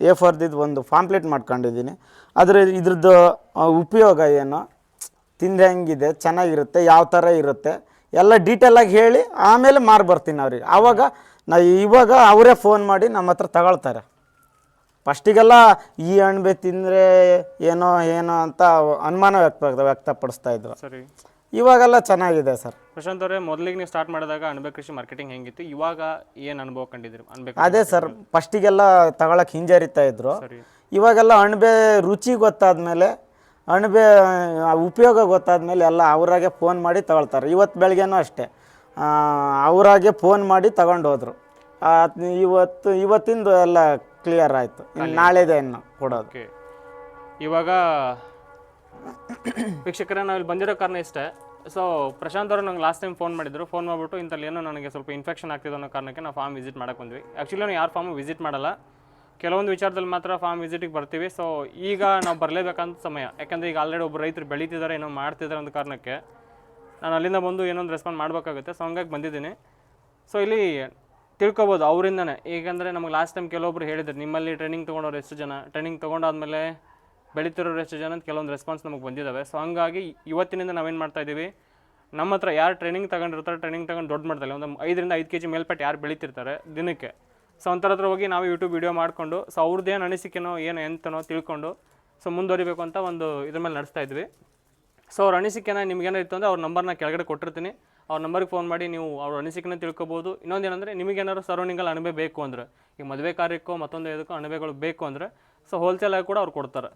ಎ ಫೋರ್ದಿದ್ದು ಒಂದು ಫಾಂಪ್ಲೇಟ್ ಮಾಡ್ಕೊಂಡಿದ್ದೀನಿ. ಆದರೆ ಇದ್ರದ್ದು ಉಪಯೋಗ ಏನು? ತಿಂದ್ರೆ ಹೆಂಗಿದೆ? ಚೆನ್ನಾಗಿರುತ್ತೆ? ಯಾವ ಥರ ಇರುತ್ತೆ? ಎಲ್ಲ ಡೀಟೇಲಾಗಿ ಹೇಳಿ ಆಮೇಲೆ ಮಾರು ಬರ್ತೀನಿ ಅವ್ರಿಗೆ. ಆವಾಗ ನಾ ಇವಾಗ ಅವರೇ ಫೋನ್ ಮಾಡಿ ನಮ್ಮ ಹತ್ರ ತಗೊಳ್ತಾರೆ. ಫಸ್ಟಿಗೆಲ್ಲ ಈ ಅಣಬೆ ತಿಂದರೆ ಏನೋ ಏನೋ ಅಂತ ಅನುಮಾನ ವ್ಯಕ್ತ ವ್ಯಕ್ತಪಡಿಸ್ತಾ ಇದ್ರು. ಸರಿ. ಇವಾಗೆಲ್ಲ ಚೆನ್ನಾಗಿದೆ ಸರ್. ಪ್ರಶಾಂತ್ ಅವರೇ ಮೊದಲಿಗೆ ನೀವು ಸ್ಟಾರ್ಟ್ ಮಾಡಿದಾಗ ಅಣಬೆ ಕೃಷಿ ಮಾರ್ಕೆಟಿಂಗ್ ಹೆಂಗಿತ್ತು ಇವಾಗ ಏನು ಅನುಭವ ಕಂಡಿದ್ರು ಅಣಬೆ ಅದೇ ಸರ್ ಫಸ್ಟಿಗೆಲ್ಲ ತಗೊಳಕ್ಕೆ ಹಿಂಜರಿತಾ ಇದ್ರು. ಸರಿ. ಇವಾಗೆಲ್ಲ ಅಣಬೆ ರುಚಿ ಗೊತ್ತಾದ್ಮೇಲೆ ಅಣಬೆ ಆ, ಉಪಯೋಗ ಗೊತ್ತಾದ್ಮೇಲೆ ಎಲ್ಲ ಅವರಾಗೆ ಫೋನ್ ಮಾಡಿ ತಗೊಳ್ತಾರೆ. ಇವತ್ತು ಬೆಳಗ್ಗೆನೂ ಅಷ್ಟೇ. ಅವರಾಗೆ ಫೋನ್ ಮಾಡಿ ತಗೊಂಡು ಹೋದ್ರು. ಇವತ್ತು ಇವತ್ತಿಂದು ಎಲ್ಲ ಕ್ಲಿಯರ್ ಆಯಿತು. ನಾಳೆ ನಾಳೆದೇ ಇನ್ನು ಕೊಡೋದು. ಓಕೆ ಇವಾಗ ವೀಕ್ಷಕರೇ ನಾವು ಇಲ್ಲಿ ಬಂದಿರೋ ಕಾರಣ ಇಷ್ಟೇ. ಸೊ ಪ್ರಶಾಂತ್ ಅವರು ನಂಗೆ ಲಾಸ್ಟ್ ಟೈಮ್ ಫೋನ್ ಮಾಡಿದ್ರು. ಫೋನ್ ಮಾಡಿಬಿಟ್ಟು ಇಂಥಲ್ಲಿ ಏನೋ ನನಗೆ ಸ್ವಲ್ಪ ಇನ್ಫೆಕ್ಷನ್ ಆಗ್ತಿದೆ ಅನ್ನೋ ಕಾರಣಕ್ಕೆ ನಾವು ಫಾರ್ಮ್ ವಿಸಿಟ್ ಮಾಡಕ್ಕೆ ಬಂದ್ವಿ. ಆ್ಯಕ್ಚುಲಿ ನಾವು ಯಾರು ಫಾರ್ಮ್ ವಿಸಿಟ್ ಮಾಡಲ್ಲ. ಕೆಲವೊಂದು ವಿಚಾರದಲ್ಲಿ ಮಾತ್ರ ಫಾರ್ಮ್ ವಿಸಿಟಿಗೆ ಬರ್ತೀವಿ. ಸೊ ಈಗ ನಾವು ಬರಲೇಬೇಕಂತ ಸಮಯ. ಯಾಕಂದರೆ ಈಗ ಆಲ್ರೆಡಿ ಒಬ್ಬರು ರೈತರು ಬೆಳೀತಿದ್ದಾರೆ, ಏನೋ ಮಾಡ್ತಿದ್ದಾರೆ ಅನ್ನೋ ಕಾರಣಕ್ಕೆ ನಾನು ಅಲ್ಲಿಂದ ಬಂದು ಏನೊಂದು ರೆಸ್ಪಾಂಡ್ ಮಾಡಬೇಕಾಗುತ್ತೆ. ಸೊ ಹಂಗಾಗಿ ಬಂದಿದ್ದೀನಿ. ಸೊ ಇಲ್ಲಿ ತಿಳ್ಕೊಬೋದು ಅವರಿಂದನೇ. ಈಗಂದರೆ ನಮಗೆ ಲಾಸ್ಟ್ ಟೈಮ್ ಕೆಲವೊಬ್ರು ಹೇಳಿದ್ರು, ನಿಮ್ಮಲ್ಲಿ ಟ್ರೈನಿಂಗ್ ತೊಗೊಂಡವ್ರು ಎಷ್ಟು ಜನ? ಟ್ರೈನಿಂಗ್ ತೊಗೊಂಡಾದ್ಮೇಲೆ ಬೆಳೀತಿರೋರು ಎಷ್ಟು ಜನ ಅಂತ ಕೆಲವೊಂದು ರೆಸ್ಪಾನ್ಸ್ ನಮಗೆ ಬಂದಿದ್ದಾವೆ ಸೊ ಹಂಗಾಗಿ ಇವತ್ತಿನಿಂದ ನಾವೇನು ಮಾಡ್ತಾ ಇದ್ದೀವಿ ನಮ್ಮ ಹತ್ರ ಯಾರು ಟ್ರೈನಿಂಗ್ ತಗೊಂಡಿರ್ತಾರೆ ಟ್ರೈನಿಂಗ್ ತಗೊಂಡು ದೊಡ್ಡ ಮಾಡ್ತಾರೆ ಒಂದು ಐದರಿಂದ ಐದು ಕೆ ಜಿ ಮೇಲ್ಪಟ್ಟು ಯಾರು ಬೆಳೀತಿರ್ತಾರೆ ದಿನಕ್ಕೆ. ಸೊ ಅಂಥರ ಹತ್ರ ಹೋಗಿ ನಾವು ಯೂಟ್ಯೂಬ್ ವಿಡಿಯೋ ಮಾಡಿಕೊಂಡು ಸೊ ಅವ್ರದ್ದು ಏನು ಅನಿಸಿಕೆನೋ, ಏನು ಎಂತನೋ ತಿಳ್ಕೊಂಡು ಸೊ ಮುಂದುವರಿಬೇಕು ಅಂತ ಒಂದು ಇದ್ರ ಮೇಲೆ ನಡೆಸ್ತಾ ಇದ್ವಿ. ಸೊ ಅವ್ರ ಅನಿಸಿಕೆನ ನಿಮ್ಗೇನೋ ಇತ್ತು ಅಂದರೆ ಅವ್ರ ನಂಬರ್ನ ಕೆಳಗಡೆ ಕೊಟ್ಟಿರ್ತೀನಿ. ಅವ್ರ ನಂಬರ್ಗೆ ಫೋನ್ ಮಾಡಿ ನೀವು ಅವ್ರ ಅನಿಸಿಕೆನ ತಿಳ್ಕೊಬೋದು. ಇನ್ನೊಂದು ಏನಂದರೆ ನಿಮಗೇನಾದ್ರು ಸರೌಂಡಿಂಗಲ್ಲಿ ಅಣಬೆ ಬೇಕು ಅಂದರೆ ಈಗ ಮದುವೆ ಕಾರ್ಯಕ್ಕೋ ಮತ್ತೊಂದು ಇದಕ್ಕೋ ಅಣಬೆಗಳು ಬೇಕು ಅಂದರೆ ಸೊ ಹೋಲ್ಸೇಲಾಗಿ ಕೂಡ ಅವ್ರು ಕೊಡ್ತಾರೆ.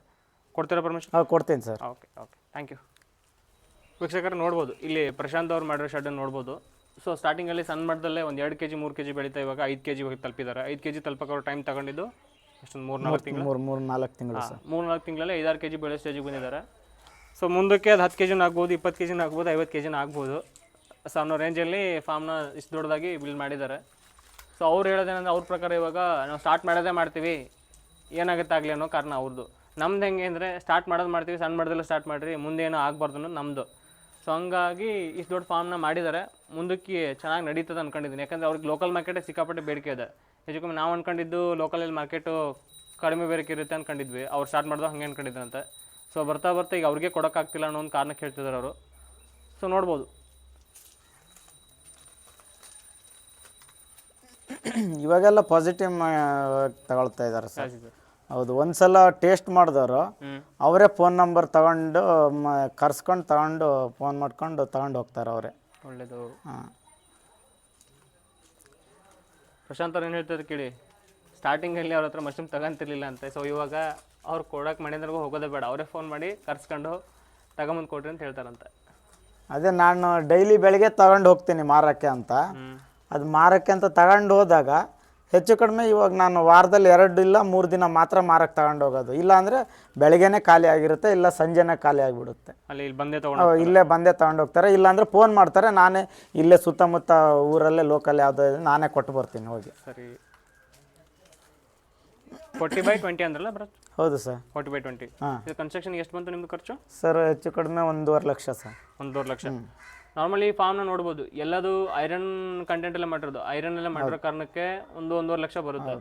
ಕೊಡ್ತೀರಾ ಪರ್ಮಿಷನ್ ಹಾಂ ಕೊಡ್ತೀನಿ sir. Okay okay thank you ವೀಕ್ಷಕರು ನೋಡ್ಬೋದು ಇಲ್ಲಿ ಪ್ರಶಾಂತ್ ಅವ್ರು ಮಾಡಿರೋ ಶೆಡ್ ನೋಡ್ಬೋದು. ಸೊ ಸ್ಟಾರ್ಟಿಂಗಲ್ಲಿ ಸಣ್ಣ ಮಟ್ಟದಲ್ಲೇ ಒಂದು ಎರಡು ಕೆ ಜಿ ಮೂರು ಕೆ ಜಿ ಬೆಳೀತಾ ಇವಾಗ ಐದು ಕೆ ಜಿ ತಲುಪಿದ್ದಾರೆ. ಐದು ಕೆ ಜಿ ತಲುಪಕ್ಕೆ ಅವ್ರು ಟೈಮ್ ತಗೊಂಡಿದ್ದು ಅಷ್ಟೊಂದು ಮೂರು ನಾಲ್ಕು ತಿಂಗಳು. ಮೂರು ಮೂರು ನಾಲ್ಕು ತಿಂಗಳು ಸರ್. ಮೂರು ನಾಲ್ಕು ತಿಂಗಳಲ್ಲಿ ಐದಾರು ಕೆ ಜಿ ಬೆಳೆ ಸ್ಟೇಜಿಗೆ ಬಂದಿದ್ದಾರೆ. ಸೊ ಮುಂದಕ್ಕೆ ಅದು ಹತ್ತು ಕೆ ಜಿನ ಆಗ್ಬೋದು ಇಪ್ಪತ್ತು ಕೆ ಜಿನ ಆಗ್ಬೋದು ಐವತ್ತು ಕೆ ಜಿನ ಆಗ್ಬೋದು. ಸೊ ಅನ್ನೋ ರೇಂಜಲ್ಲಿ ಫಾರ್ಮ್ನ ಇಷ್ಟು ದೊಡ್ಡದಾಗಿ ಬಿಲ್ಡ್ ಮಾಡಿದ್ದಾರೆ. ಸೊ ಅವ್ರು ಹೇಳೋದೇನಂದ್ರೆ ಅವ್ರ ಪ್ರಕಾರ ಇವಾಗ ನಾವು ಸ್ಟಾರ್ಟ್ ಮಾಡೋದೇ ಮಾಡ್ತೀವಿ. ಏನಾಗುತ್ತೆ ಆಗಲಿ ಅನ್ನೋ ಕಾರಣ ಅವ್ರದ್ದು ನಮ್ದು ಹೆಂಗೆ ಅಂದರೆ ಸ್ಟಾರ್ಟ್ ಮಾಡೋದು ಮಾಡ್ತೀವಿ ಸಣ್ಣ ಮಾಡೋದೆಲ್ಲ ಸ್ಟಾರ್ಟ್ ಮಾಡಿರಿ ಮುಂದೆ ಏನೋ ಆಗಬಾರ್ದು ಅನ್ನೋದು ನಮ್ಮದು ಸೊ ಹಂಗಾಗಿ ಇಷ್ಟು ದೊಡ್ಡ ಫಾರ್ಮ್ನ ಮಾಡಿದ್ದಾರೆ ಮುಂದಕ್ಕೆ ಚೆನ್ನಾಗಿ ನಡೀತದೆ ಅನ್ಕೊಂಡಿದ್ದೀನಿ ಯಾಕಂದರೆ ಅವ್ರಿಗೆ ಲೋಕಲ್ ಮಾರ್ಕೆಟೇ ಸಿಕ್ಕಾಪಟ್ಟೆ ಬೇಡಿಕೆ ಇದೆ. ಹೆಚ್ಚು ನಾವು ಅಂದ್ಕೊಂಡಿದ್ದು ಲೋಕಲಲ್ಲಿ ಮಾರ್ಕೆಟು ಕಡಿಮೆ ಬೇಡಿಕೆ ಇರುತ್ತೆ ಅಂದ್ಕೊಂಡಿದ್ವಿ ಅವ್ರು ಸ್ಟಾರ್ಟ್ ಮಾಡಿದಾಗ ಹಂಗೆ ಅಂದ್ಕೊಂಡಿದ್ದಂತೆ ಸೊ ಬರ್ತಾ ಬರ್ತಾ ಈಗ ಅವ್ರಿಗೆ ಕೊಡೋಕ್ಕಾಗ್ತಿಲ್ಲ ಅನ್ನೋ ಒಂದು ಕಾರಣಕ್ಕೆ ಹೇಳ್ತಿದ್ದಾರೆ ಅವರು. ಸೊ ನೋಡ್ಬೋದು. ಇವಾಗೆಲ್ಲ ಪಾಸಿಟಿವ್ ತಗೊಳ್ತಾ ಇದ್ದಾರೆ ಸರ್. ಹೌದು ಒಂದ್ಸಲ ಟೇಸ್ಟ್ ಮಾಡಿದವರು ಅವರೇ ಫೋನ್ ನಂಬರ್ ತಗೊಂಡು ಕರ್ಸ್ಕೊಂಡು ತಗೊಂಡು ಫೋನ್ ಮಾಡ್ಕೊಂಡು ತಗೊಂಡು ಹೋಗ್ತಾರೆ ಅವರೇ. ಒಳ್ಳೇದು. ಹಾಂ. ಪ್ರಶಾಂತ್ ಅವ್ರು ಏನು ಹೇಳ್ತಾರೆ ಕೇಳಿ? ಸ್ಟಾರ್ಟಿಂಗಲ್ಲಿ ಅವ್ರ ಹತ್ರ ಮಶ್ರೂಮ್ ತಗೊಂತಿರ್ಲಿಲ್ಲ ಅಂತೆ ಸೊ ಇವಾಗ ಅವ್ರು ಕೊಡೋಕೆ ಮನೆಯವ್ರಿಗೂ ಹೋಗೋದೇ ಬೇಡ. ಅವರೇ ಫೋನ್ ಮಾಡಿ ಕರ್ಸ್ಕೊಂಡು ತಗೊಂಬಂದು ಕೊಡ್ರಿ ಅಂತ ಹೇಳ್ತಾರಂತೆ. ಅದೇ ನಾನು ಡೈಲಿ ಬೆಳಗ್ಗೆ ತಗೊಂಡು ಹೋಗ್ತೀನಿ ಮಾರಕ್ಕೆ ಅಂತ. ಅದು ಮಾರಕ್ಕೆ ಅಂತ ತಗೊಂಡು ಹೋದಾಗ ಹೆಚ್ಚು ಕಡಿಮೆ ಇವಾಗ ನಾನು ವಾರದಲ್ಲಿ ಎರಡು ಇಲ್ಲ ಮೂರು ದಿನ ಮಾತ್ರ ಮಾರಕ್ಕೆ ತಗೊಂಡು ಹೋಗೋದು. ಇಲ್ಲ ಅಂದರೆ ಬೆಳಗ್ಗೆನೇ ಖಾಲಿ ಆಗಿರುತ್ತೆ ಇಲ್ಲ ಸಂಜೆನೇ ಖಾಲಿ ಆಗಿಬಿಡುತ್ತೆ. ಅಲ್ಲಿ ಇಲ್ಲಿ ಬಂದೇ ತಗೊಂಡು ಇಲ್ಲೇ ಬಂದೇ ಹೋಗ್ತಾರೆ. ಇಲ್ಲಾಂದ್ರೆ ಫೋನ್ ಮಾಡ್ತಾರೆ ನಾನೇ ಇಲ್ಲೇ ಸುತ್ತಮುತ್ತ ಊರಲ್ಲೇ ಲೋಕಲ್ ಯಾವುದೋ ನಾನೇ ಕೊಟ್ಟು ಬರ್ತೀನಿ ಹೋಗಿ. ಸರಿ. ಫೋರ್ಟಿ ಬೈ ಟ್ವೆಂಟಿ ಅಂದ್ರಲ್ಲ ಬರತ್ ಹೌದು ಸರ್. ಫೋರ್ಟಿ ಬೈ ಟ್ವೆಂಟಿ ಹಾಂ. ಇದು ಕನ್ಸ್ಟ್ರಕ್ಷನ್ಗೆ ಎಷ್ಟು ಬಂತು ನಿಮ್ದು ಖರ್ಚು? ಸರ್ ಹೆಚ್ಚು ಕಡಿಮೆ ಒಂದೂವರೆ ಲಕ್ಷ ಸರ್. ಒಂದೂವರೆ ಲಕ್ಷ. ನಾರ್ಮಲಿ ಫಾರ್ಮ್ನ ನೋಡ್ಬೋದು. ಎಲ್ಲದು ಐರನ್ ಕಂಟೆಂಟ್ ಎಲ್ಲ ಮಾಡಿರೋದು. ಐರನ್ ಎಲ್ಲ ಮಾಡಿರೋ ಕಾರಣಕ್ಕೆ ಒಂದು ಒಂದೂವರೆ ಲಕ್ಷ ಬರುತ್ತೆ.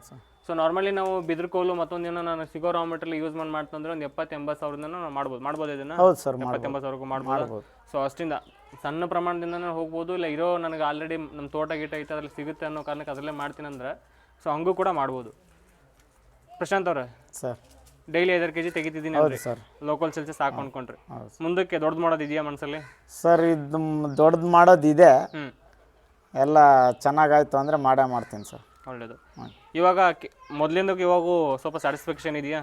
ಸೊ ನಾರ್ಮಲಿ ನಾವು ಬಿದಿರ್ಕೋಲು ಮತ್ತೊಂದಿನ ನಾನು ಸಿಗೋ ರಾ ಮೆಟೀರಿಯಲ್ ಯೂಸ್ ಮಾಡಿ ಮಾಡ್ತಂದ್ರೆ ಒಂದು ಎಪ್ಪತ್ತು ಎಂಬತ್ತು ಸಾವಿರದಿಂದ ನಾವು ಮಾಡ್ಬೋದು. ಮಾಡ್ಬೋದು ಇದನ್ನ? ಹೌದು ಸರ್ ಎಪ್ಪತ್ತು ಎಂಬತ್ತು ಸಾವಿರಕ್ಕೂ ಮಾಡ್ಬೋದು? ಸೊ ಅಷ್ಟಿಂದ. ಸಣ್ಣ ಪ್ರಮಾಣದಿಂದ ಹೋಗ್ಬೋದು. ಇಲ್ಲ ಇರೋ ನನಗೆ ಆಲ್ರೆಡಿ ನಮ್ಮ ತೋಟ ಗೀಟ ಐತೆ ಅದ್ರಲ್ಲಿ ಸಿಗುತ್ತೆ ಅನ್ನೋ ಕಾರಣಕ್ಕೆ ಅದರಲ್ಲೇ ಮಾಡ್ತೀನಿ ಅಂದ್ರೆ ಸೊ ಹಂಗೂ ಕೂಡ ಮಾಡ್ಬೋದು. ಪ್ರಶಾಂತ್ ಅವರೇ. ಸರ್. ಡೈಲಿ ಐದಾರು ಕೆಜಿ ತೆಗಿತಿದ್ದೀನಿ ಹೌದು ಸರ್. ಲೋಕಲ್ ಸೆಲ್ಸಸ್ ಸಾಕು ಅನ್ಕೊಂಡ್ರಿ. ಮುಂದಕ್ಕೆ ದೊಡ್ಡದು ಮಾಡೋದು ಇದೆಯಾ ಮನಸ್ಸಲ್ಲಿ ಸರ್ ಇದು ದೊಡ್ಡದು ಮಾಡೋದಿದೆ ಇದೆ. ಎಲ್ಲ ಚೆನ್ನಾಗಾಯ್ತು ಅಂದರೆ ಮಾಡೇ ಮಾಡ್ತೀನಿ ಸರ್. ಒಳ್ಳೇದು. ಇವಾಗ ಮೊದಲಿಂದ ಇವಾಗ ಸ್ವಲ್ಪ ಸ್ಯಾಟಿಸ್ಫ್ಯಾಕ್ಷನ್ ಇದೆಯಾ?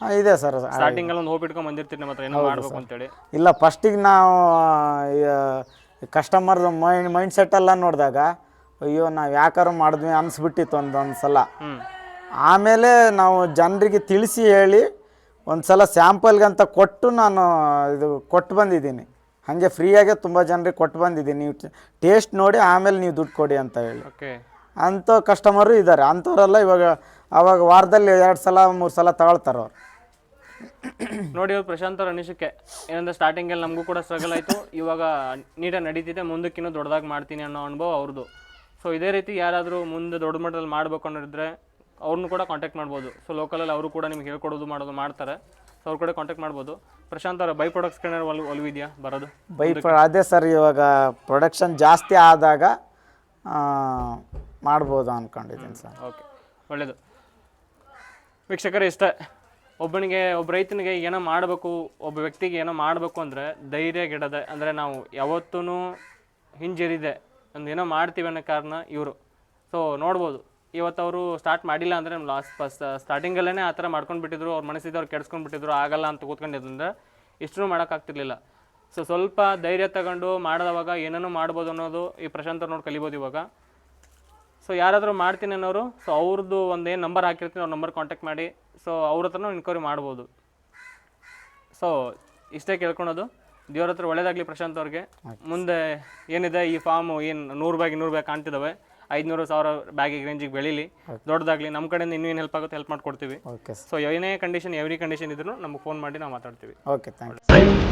ಹಾಂ ಇದೆ ಸರ್. ಸ್ಟಾರ್ಟಿಂಗಲ್ಲಿ ಒಂದು ಹೋಪ್ ಇಟ್ಕೊಂಡು ಬಂದಿರ್ತೀನಿ ನಮ್ಮ ಹತ್ರ ಏನೋ ಮಾಡ್ಬೇಕು ಅಂತೇಳಿ. ಇಲ್ಲ ಫಸ್ಟಿಗೆ ನಾವು ಕಸ್ಟಮರ್ದು ಮೈಂಡ್ ಮೈಂಡ್ ಎಲ್ಲ ನೋಡಿದಾಗ ಅಯ್ಯೋ ನಾವು ಯಾಕಾರು ಮಾಡಿದ್ವಿ ಅನಿಸ್ಬಿಟ್ಟಿತ್ತು ಒಂದೊಂದು ಸಲ ಆಮೇಲೆ ನಾವು ಜನರಿಗೆ ತಿಳಿಸಿ ಹೇಳಿ ಒಂದು ಸಲ ಸ್ಯಾಂಪಲ್ಗಂತ ಕೊಟ್ಟು ನಾನು ಇದು ಕೊಟ್ಟು ಬಂದಿದ್ದೀನಿ. ಹಾಗೆ ಫ್ರೀಯಾಗೆ ತುಂಬ ಜನರಿಗೆ ಕೊಟ್ಟು ಬಂದಿದ್ದೀನಿ. ನೀವು ಟೇಸ್ಟ್ ನೋಡಿ ಆಮೇಲೆ ನೀವು ದುಡ್ಡು ಕೊಡಿ ಅಂತ ಹೇಳಿ. ಓಕೆ. ಅಂಥ ಕಸ್ಟಮರು ಇದ್ದಾರೆ. ಅಂಥವರೆಲ್ಲ ಇವಾಗ ಅವಾಗ ವಾರದಲ್ಲಿ ಎರಡು ಸಲ ಮೂರು ಸಲ ತಗೊಳ್ತಾರೆ ಅವ್ರು. ನೋಡಿ ಇವ್ರು ಪ್ರಶಾಂತ್ ಅವ್ರ ಅನಿಸಿಕೆ ಏನಂದ್ರೆ ಸ್ಟಾರ್ಟಿಂಗಲ್ಲಿ ನಮಗೂ ಕೂಡ ಸ್ಟ್ರಗಲ್ ಆಯಿತು. ಇವಾಗ ನೀಟಾಗಿ ನಡೀತಿದೆ. ಮುಂದಕ್ಕಿನ್ನೂ ದೊಡ್ಡದಾಗಿ ಮಾಡ್ತೀನಿ ಅನ್ನೋ ಅನುಭವ ಅವ್ರದ್ದು ಸೊ ಇದೇ ರೀತಿ ಯಾರಾದರೂ ಮುಂದೆ ದೊಡ್ಡ ಮಟ್ಟದಲ್ಲಿ ಮಾಡಬೇಕು ಅನ್ನೋರಿದ್ರೆ ಅವ್ರನ್ನೂ ಕೂಡ ಕಾಂಟ್ಯಾಕ್ಟ್ ಮಾಡ್ಬೋದು. ಸೊ ಲೋಕಲಲ್ಲಿ ಅವರು ಕೂಡ ನಿಮ್ಗೆ ಹೇಳ್ಕೊಡೋದು ಮಾಡೋದು ಮಾಡ್ತಾರೆ. ಸೊ ಅವ್ರ ಕೂಡ ಕಾಂಟ್ಯಾಕ್ಟ್ ಮಾಡ್ಬೋದು. ಪ್ರಶಾಂತ್ ಅವರ ಬೈ ಪ್ರಾಡಕ್ಟ್ಸ್ ಕಡೆ ಒಲ್ ಒಲವಿದೆಯಾ? ಬರೋದು? ಬೈ ಅದೇ ಸರ್ ಇವಾಗ ಪ್ರೊಡಕ್ಷನ್ ಜಾಸ್ತಿ ಆದಾಗ ಮಾಡ್ಬೋದು ಅಂದ್ಕೊಂಡಿದ್ದೀನಿ ಸರ್ ಓಕೆ ಒಳ್ಳೆಯದು ವೀಕ್ಷಕರು ಇಷ್ಟ. ಒಬ್ಬನಿಗೆ ಒಬ್ಬ ರೈತನಿಗೆ ಏನೋ ಮಾಡಬೇಕು ಒಬ್ಬ ವ್ಯಕ್ತಿಗೆ ಏನೋ ಮಾಡಬೇಕು ಅಂದರೆ ಧೈರ್ಯ ಗಿಡದೆ ಅಂದರೆ ನಾವು ಯಾವತ್ತೂ ಹಿಂಜರಿದೆ ಒಂದು ಏನೋ ಮಾಡ್ತೀವಿ ಅನ್ನೋ ಕಾರಣ ಇವರು. ಸೊ ನೋಡ್ಬೋದು. ಇವತ್ತು ಅವರು ಸ್ಟಾರ್ಟ್ ಮಾಡಿಲ್ಲ ಅಂದರೆ ಲಾಸ್ಟ್ ಫಸ್ಟ್ ಸ್ಟಾರ್ಟಿಂಗಲ್ಲೇ ಆ ಥರ ಮಾಡ್ಕೊಂಡು ಬಿಟ್ಟಿದ್ರು ಅವ್ರ ಮನಸ್ಸಿದ್ದು ಅವ್ರು ಕೆಡ್ಸ್ಕೊಂಡು ಬಿಟ್ಟಿದ್ರು ಆಗಲ್ಲ ಅಂತ ಕೂತ್ಕೊಂಡಿದ್ರಿಂದ ಇಷ್ಟೂ ಮಾಡೋಕ್ಕಾಗ್ತಿರ್ಲಿಲ್ಲ ಸೊ ಸ್ವಲ್ಪ ಧೈರ್ಯ ತಗೊಂಡು ಮಾಡಿದವಾಗ ಏನೇನೋ ಮಾಡ್ಬೋದು ಅನ್ನೋದು ಈ ಪ್ರಶಾಂತ್ ಅವ್ರು ನೋಡಿ ಕಲಿಬೋದು ಇವಾಗ. ಸೊ ಯಾರಾದರೂ ಮಾಡ್ತೀನಿ ಅನ್ನೋರು ಸೊ ಅವ್ರದ್ದು ಒಂದೇನು ನಂಬರ್ ಹಾಕಿರ್ತೀನಿ ಅವ್ರ ನಂಬರ್ ಕಾಂಟ್ಯಾಕ್ಟ್ ಮಾಡಿ ಸೊ ಅವ್ರ ಹತ್ರನೂ ಇನ್ಕ್ವೈರಿ ಮಾಡ್ಬೋದು. ಸೊ ಇಷ್ಟೇ ಕೇಳ್ಕೊಳೋದು. ದೇವ್ರ ಹತ್ರ ಒಳ್ಳೇದಾಗಲಿ ಪ್ರಶಾಂತ್ ಅವ್ರಿಗೆ. ಮುಂದೆ ಏನಿದೆ ಈ ಫಾರ್ಮು ಏನು ನೂರು ಬ್ಯಾಗ್ ಇನ್ನೂರು ಬ್ಯಾಗ್ ಕಾಣ್ತಿದ್ದಾವೆ ಐದುನೂರು ಸಾವಿರ ಬ್ಯಾಗಿಗೆ ರೇಂಜಿಗೆ ಬೆಳೀಲಿ. ದೊಡ್ಡದಾಗಲಿ ನಮ್ಮ ಕಡೆಯಿಂದ ಇನ್ನೂ ಏನು ಹೆಲ್ಪ್ ಆಗುತ್ತೆ ಹೆಲ್ಪ್ ಮಾಡ್ಕೊಡ್ತೀವಿ. ಓಕೆ ಸೊ ಏನೇ ಕಂಡೀಷನ್ ಎವ್ರಿ ಕಂಡೀಷನ್ ಇದ್ರೂ ನಮಗೆ ಫೋನ್ ಮಾಡಿ ನಾವು ಮಾತಾಡ್ತೀವಿ. Okay thank you